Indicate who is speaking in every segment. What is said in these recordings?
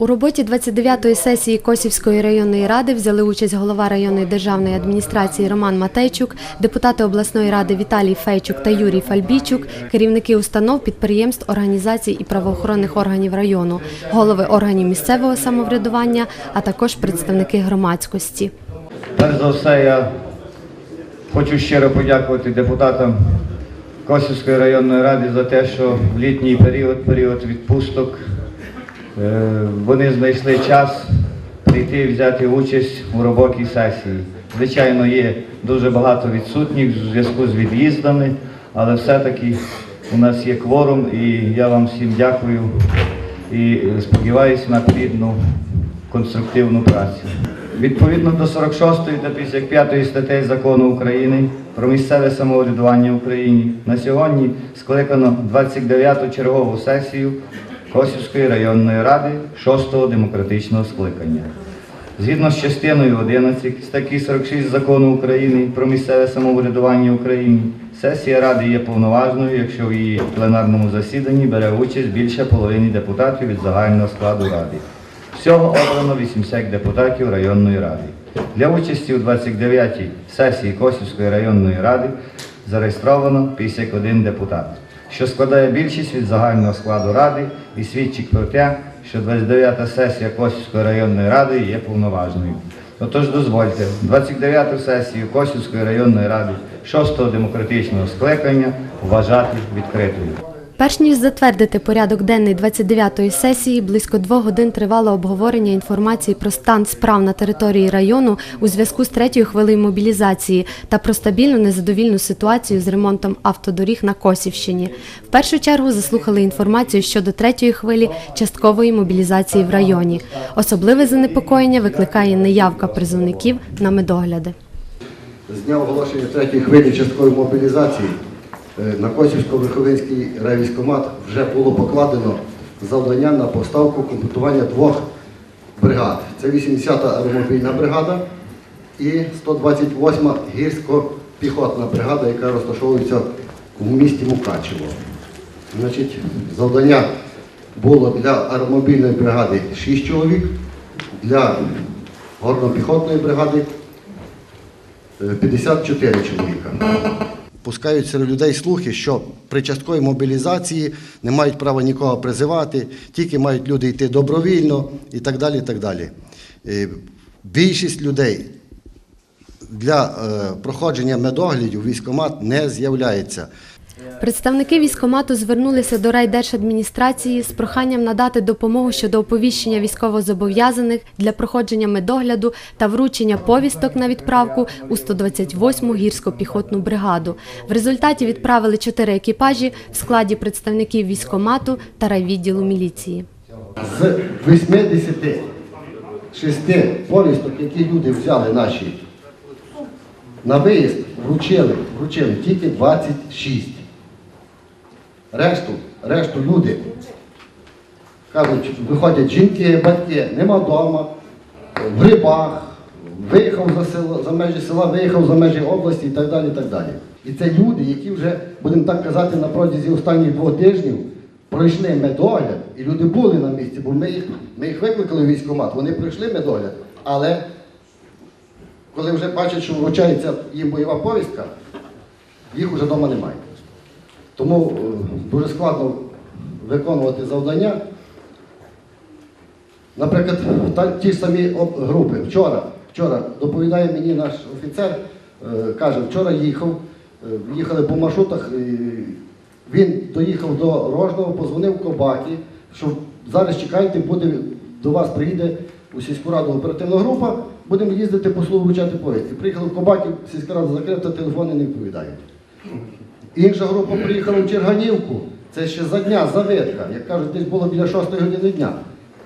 Speaker 1: У роботі 29-ї сесії Косівської районної ради взяли участь голова районної державної адміністрації Роман Матейчук, депутати обласної ради Віталій Фейчук та Юрій Фальбійчук, керівники установ, підприємств, організацій і правоохоронних органів району, голови органів місцевого самоврядування, а також представники громадськості.
Speaker 2: Перш за все, я хочу щиро подякувати депутатам Косівської районної ради за те, що в літній період, період відпусток, вони знайшли час прийти і взяти участь у робочій сесії. Звичайно, є дуже багато відсутніх в зв'язку з від'їздами, але все-таки у нас є кворум, і я вам всім дякую і сподіваюся на плідну конструктивну працю. Відповідно до 46 та 55 статей Закону України про місцеве самоврядування в Україні на сьогодні скликано 29-ту чергову сесію Косівської районної ради 6-го демократичного скликання. Згідно з частиною 11 статті 46 Закону України про місцеве самоврядування в Україні, сесія ради є повноважною, якщо в її пленарному засіданні бере участь більше половини депутатів від загального складу ради. Всього обрано 80 депутатів районної ради. Для участі у 29-й сесії Косівської районної ради зареєстровано 51 депутат, що складає більшість від загального складу ради і свідчить про те, що 29-та сесія Косівської районної ради є повноважною. Отож дозвольте 29-ту сесію Косівської районної ради 6-го демократичного скликання вважати відкритою.
Speaker 1: Перш ніж затвердити порядок денний 29-ї сесії, близько двох годин тривало обговорення інформації про стан справ на території району у зв'язку з третьою хвилею мобілізації та про стабільну незадовільну ситуацію з ремонтом автодоріг на Косівщині. В першу чергу заслухали інформацію щодо третьої хвилі часткової мобілізації в районі. Особливе занепокоєння викликає неявка призовників на медогляди.
Speaker 3: З дня оголошення третьої хвилі часткової мобілізації на Косівсько-Верховинський райвійськомат вже було покладено завдання на поставку комплектування двох бригад. Це 80-та аеромобільна бригада і 128-ма гірсько-піхотна бригада, яка розташовується в місті Мукачево. Значить, завдання було для аеромобільної бригади 6 чоловік, для горно-піхотної бригади 54 чоловіка. Пускають серед людей слухи, що при частковій мобілізації не мають права нікого призивати, тільки мають люди йти добровільно і так далі. І так далі. Е, Більшість людей для е, проходження медоглядів військомат не з'являється.
Speaker 1: Представники військомату звернулися до райдержадміністрації з проханням надати допомогу щодо оповіщення військовозобов'язаних для проходження медогляду та вручення повісток на відправку у 128-му гірсько-піхотну бригаду. В результаті відправили чотири екіпажі в складі представників військомату та райвідділу міліції.
Speaker 3: З 86 повісток, які люди взяли наші на виїзд, вручили, вручили тільки 26. Решту, решту люди кажуть, виходять жінки, батьки, нема вдома, в грибах, виїхав за село, за межі села, виїхав за межі області і так далі. І так далі. І це люди, які вже, будемо так казати, на протязі останніх двох тижнів пройшли медогляд, і люди були на місці, бо ми їх, ми їх викликали в військкомат, вони пройшли медогляд, але коли вже бачать, що вручається їм бойова повістка, їх вже вдома немає. Тому е, дуже складно виконувати завдання. Наприклад, ті ж самі групи. Вчора, вчора доповідає мені наш офіцер, е, каже, вчора їхав, е, їхали по маршрутах, він доїхав до Рожного, позвонив Кобакі, що зараз чекайте, буде, до вас приїде у сільську раду оперативна група, будемо їздити по селу вручати повістки. Приїхали в Кобакі, сільська рада закрита, телефони не відповідають. Інша група приїхала в Черганівку. Це ще за дня, завитка. Як кажуть, десь було біля 6 години дня.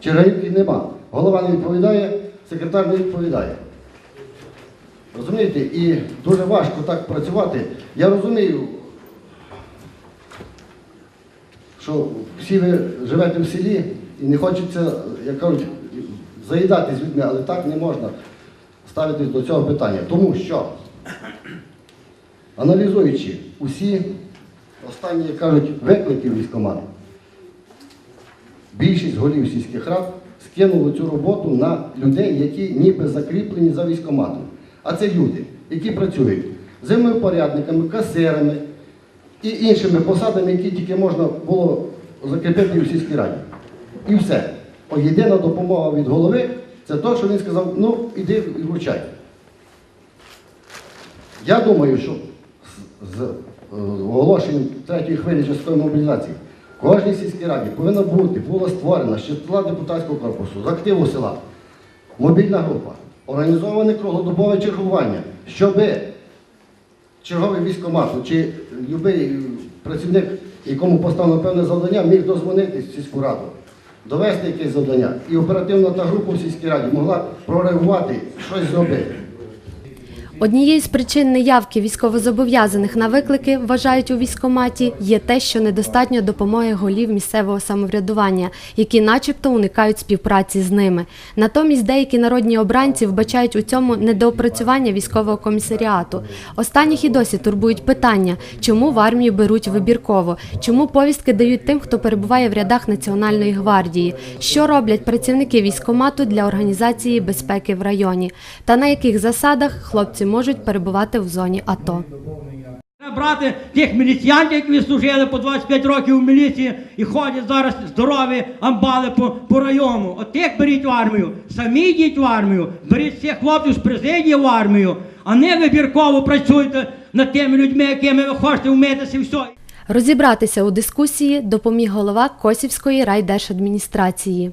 Speaker 3: Черганівки нема. Голова не відповідає, секретар не відповідає. Розумієте? І дуже важко так працювати. Я розумію, що всі ви живете в селі і не хочеться, як кажуть, заїдати з людьми, але так не можна ставитись до цього питання. Тому що Аналізуючи усі останні, як кажуть, виклики військкомату, більшість голів сільських рад скинули цю роботу на людей, які ніби закріплені за військоматом. А це люди, які працюють землепорядниками, касирами і іншими посадами, які тільки можна було закріпити у сільській раді. І все. Єдина допомога від голови це те, що він сказав, ну іди і вручай. Я думаю, що з, оголошенням третьої хвилі часткової мобілізації кожній сільській раді повинна бути, була створена з депутатського корпусу, з активу села, мобільна група, організоване круглодобове чергування, щоб черговий військомату чи будь-який працівник, якому поставлено певне завдання, міг дозвонитись в сільську раду, довести якесь завдання. І оперативна та група в сільській раді могла прореагувати, щось зробити.
Speaker 1: Однією з причин неявки військовозобов'язаних на виклики, вважають у військкоматі, є те, що недостатньо допомоги голів місцевого самоврядування, які начебто уникають співпраці з ними. Натомість деякі народні обранці вбачають у цьому недоопрацювання військового комісаріату. Останніх і досі турбують питання, чому в армію беруть вибірково, чому повістки дають тим, хто перебуває в рядах Національної гвардії, що роблять працівники військкомату для організації безпеки в районі, та на яких засадах хлопці можуть перебувати в зоні АТО.
Speaker 4: Треба брати тих міліціянтів, які служили по 25 років у міліції і ходять зараз здорові амбали по, по району. От тих беріть в армію, самі йдіть в армію, беріть всіх хлопців з президії в армію, а не вибірково працюйте над тими людьми, якими ви хочете вмитися і все.
Speaker 1: Розібратися у дискусії допоміг голова Косівської райдержадміністрації.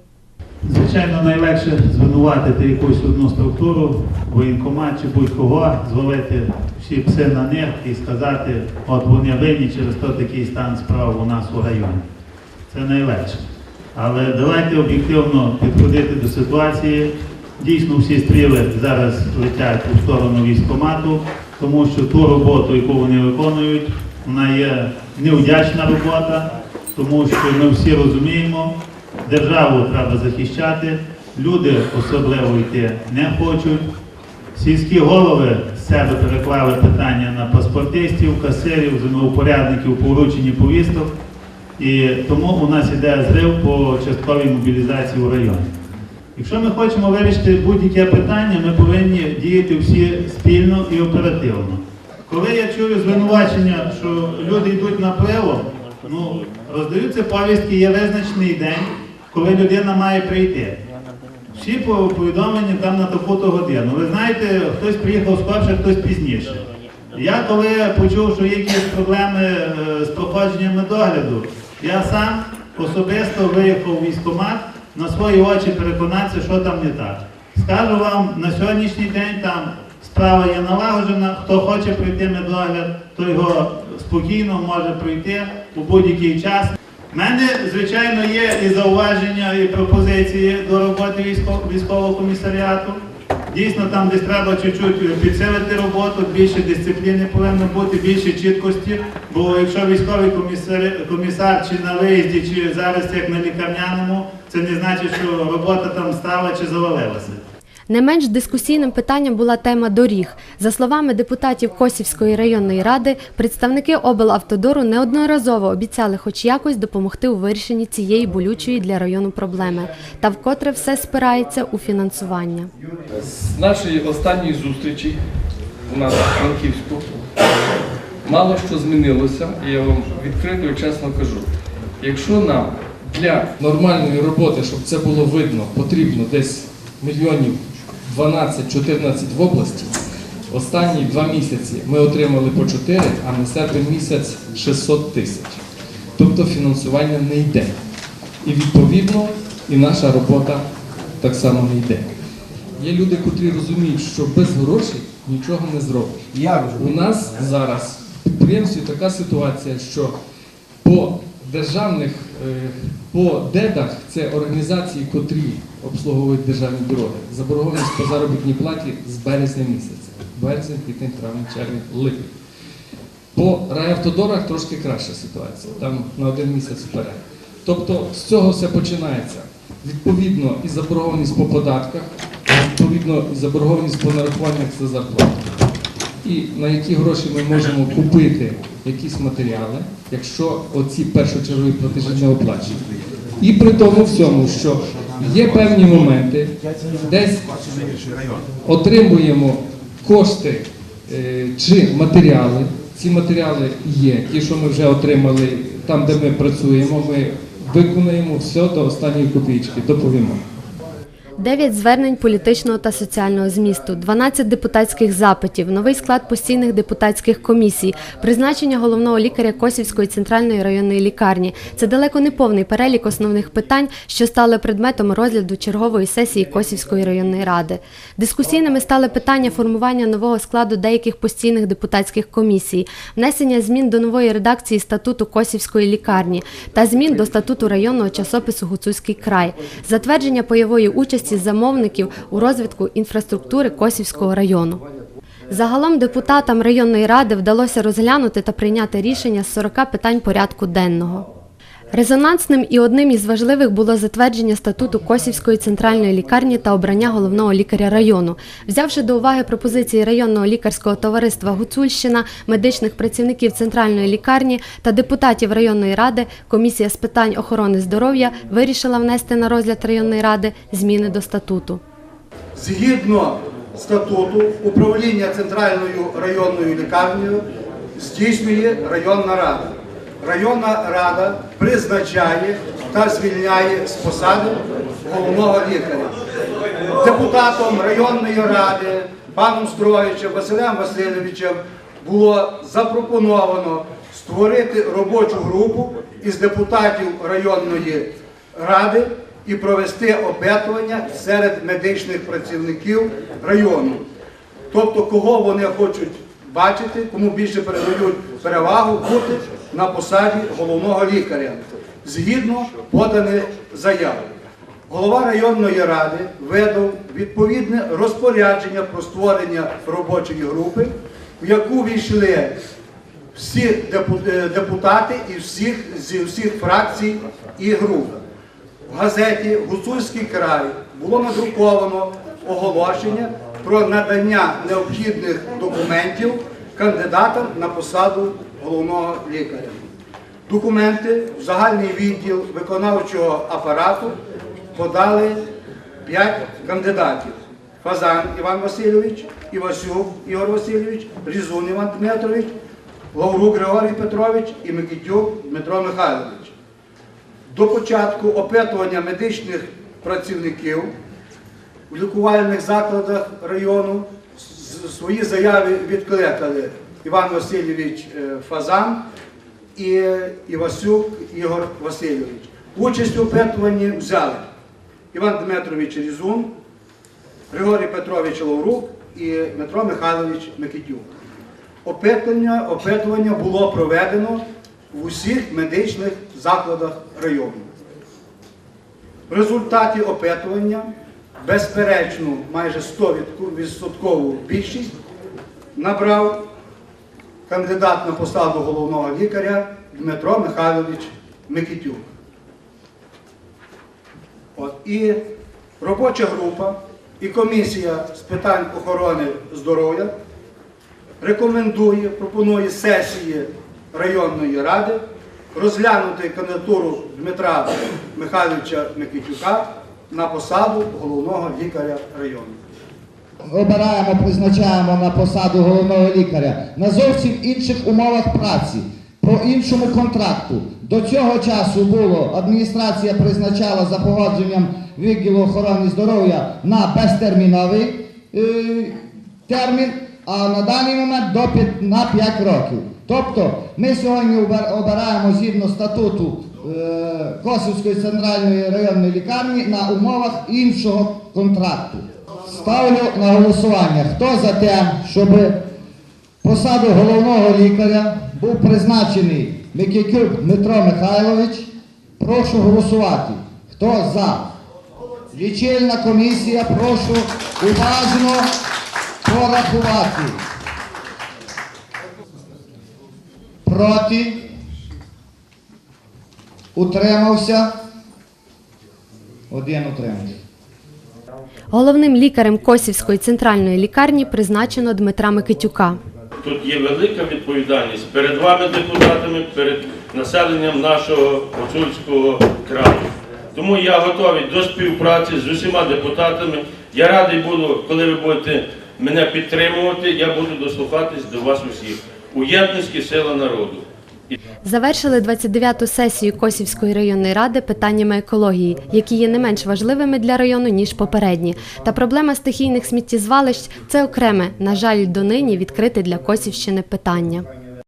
Speaker 5: Звичайно, найлегше звинуватити якусь одну структуру, воєнкомат чи будь-кого, звалити всі пси на них і сказати, от вони винні через то такий стан справ у нас у районі. Це найлегше. Але давайте об'єктивно підходити до ситуації. Дійсно, всі стріли зараз летять у сторону військкомату, тому що ту роботу, яку вони виконують, вона є невдячна робота, тому що ми всі розуміємо, державу треба захищати, люди особливо йти не хочуть. Сільські голови з себе переклали питання на паспортистів, касирів, землеупорядників по врученні повісток. І тому у нас іде зрив по частковій мобілізації у районі. Якщо ми хочемо вирішити будь-яке питання, ми повинні діяти всі спільно і оперативно. Коли я чую звинувачення, що люди йдуть на пиво, ну роздаються повістки, є визначений день, коли людина має прийти. Всі по- повідомлення там на таку-то годину. Ви знаєте, хтось приїхав скорше, хтось пізніше. Я коли почув, що є якісь проблеми е, з проходженням медогляду, я сам особисто виїхав в військкомат на свої очі переконатися, що там не так. Скажу вам, на сьогоднішній день там справа є налагоджена. Хто хоче пройти медогляд, то його спокійно може пройти у будь-який час. У мене, звичайно, є і зауваження, і пропозиції до роботи військового комісаріату. Дійсно, там десь треба чуть-чуть підсилити роботу, більше дисципліни повинно бути, більше чіткості. Бо якщо військовий комісар, комісар чи на виїзді, чи зараз як на лікарняному, це не значить, що робота там стала чи завалилася.
Speaker 1: Не менш дискусійним питанням була тема доріг. За словами депутатів Косівської районної ради, представники облавтодору неодноразово обіцяли хоч якось допомогти у вирішенні цієї болючої для району проблеми. Та вкотре все спирається у фінансування.
Speaker 6: З нашої останньої зустрічі у нас в Франківську мало що змінилося, і я вам відкрито і чесно кажу. Якщо нам для
Speaker 7: нормальної роботи, щоб це було видно, потрібно десь мільйонів 12-14 в області. Останні два місяці ми отримали по 4, а на серпень місяць 600 тисяч. Тобто фінансування не йде. І відповідно і наша робота так само не йде. Є люди, котрі розуміють, що без грошей нічого не зробиш. У нас зараз в підприємстві така ситуація, що по державних, е, по ДЕДах це організації, котрі обслуговують державні дороги. Заборгованість по заробітній платі з березня місяця. Березень, квітень, травень, червень, липень. По райавтодорах трошки краща ситуація, там на один місяць вперед. Тобто з цього все починається. Відповідно, і заборгованість по податках, відповідно, і заборгованість по нарахуваннях за зарплату. І на які гроші ми можемо купити якісь матеріали, якщо оці першочергові платежі не оплачені. І при тому всьому, що Є певні моменти, десь отримуємо кошти е, чи матеріали. Ці матеріали є, ті, що ми вже отримали там, де ми працюємо, ми виконуємо все до останньої копійки, доповімо.
Speaker 1: Дев'ять звернень політичного та соціального змісту, 12 депутатських запитів, новий склад постійних депутатських комісій, призначення головного лікаря Косівської центральної районної лікарні. Це далеко не повний перелік основних питань, що стали предметом розгляду чергової сесії Косівської районної ради. Дискусійними стали питання формування нового складу деяких постійних депутатських комісій, внесення змін до нової редакції статуту Косівської лікарні та змін до статуту районного часопису Гуцульський край, затвердження пайової участі замовників у розвитку інфраструктури Косівського району. Загалом депутатам районної ради вдалося розглянути та прийняти рішення з 40 питань порядку денного. Резонансним і одним із важливих було затвердження статуту Косівської центральної лікарні та обрання головного лікаря району. Взявши до уваги пропозиції районного лікарського товариства Гуцульщина, медичних працівників центральної лікарні та депутатів районної ради, комісія з питань охорони здоров'я вирішила внести на розгляд районної ради зміни до статуту.
Speaker 8: Згідно статуту, управління центральною районною лікарнею здійснює районна рада. Районна рада призначає та звільняє з посади головного лікаря. Депутатом районної ради паном Строєчем Василем Васильовичем було запропоновано створити робочу групу із депутатів районної ради і провести опитування серед медичних працівників району. Тобто, кого вони хочуть бачити, кому більше передають перевагу бути на посаді головного лікаря згідно поданих заяв. Голова районної ради видав відповідне розпорядження про створення робочої групи, в яку війшли всі е, депутати і всіх, зі всіх фракцій і груп. В газеті Гуцульський край було надруковано оголошення про надання необхідних документів кандидатам на посаду головного лікаря. Документи в загальний відділ виконавчого апарату подали 5 кандидатів. Фазан Іван Васильович, Івасюк Ігор Васильович, Різун Іван Дмитрович, Лаврук Григорій Петрович і Микитюк Дмитро Михайлович. До початку опитування медичних працівників у лікувальних закладах району свої заяви відкликали Іван Васильович е, Фазан і Івасюк Ігор Васильович. Участь у опитуванні взяли Іван Дмитрович Різун, Григорій Петрович Лаврук і Дмитро Михайлович Микитюк. Опитування, опитування було проведено в усіх медичних закладах району. В результаті опитування безперечну майже 100% більшість набрав кандидат на посаду головного лікаря Дмитро Михайлович Микитюк. От, і робоча група і комісія з питань охорони здоров'я рекомендує, пропонує сесії районної ради розглянути кандидатуру Дмитра Михайловича Микитюка на посаду головного лікаря району.
Speaker 9: Обираємо, призначаємо на посаду головного лікаря на зовсім інших умовах праці, по іншому контракту. До цього часу було адміністрація призначала за погодженням відділу охорони здоров'я на безтерміновий е, термін, а на даний момент до п'ят- на 5 років. Тобто ми сьогодні обираємо згідно статуту е, Косівської центральної районної лікарні на умовах іншого контракту. Ставлю на голосування. Хто за те, щоб посаду головного лікаря був призначений Микитюк Дмитро Михайлович? Прошу голосувати. Хто за? Лічильна комісія, прошу уважно порахувати. Проти? Утримався? Один утримався.
Speaker 1: Головним лікарем Косівської центральної лікарні призначено Дмитра Микитюка.
Speaker 10: Тут є велика відповідальність перед вами, депутатами, перед населенням нашого Гуцульського краю. Тому я готовий до співпраці з усіма депутатами. Я радий буду, коли ви будете мене підтримувати, я буду дослухатись до вас усіх. У єдності сила народу.
Speaker 1: Завершили 29-ту сесію Косівської районної ради питаннями екології, які є не менш важливими для району ніж попередні. Та проблема стихійних сміттєзвалищ це окреме, на жаль, донині відкрите для Косівщини питання.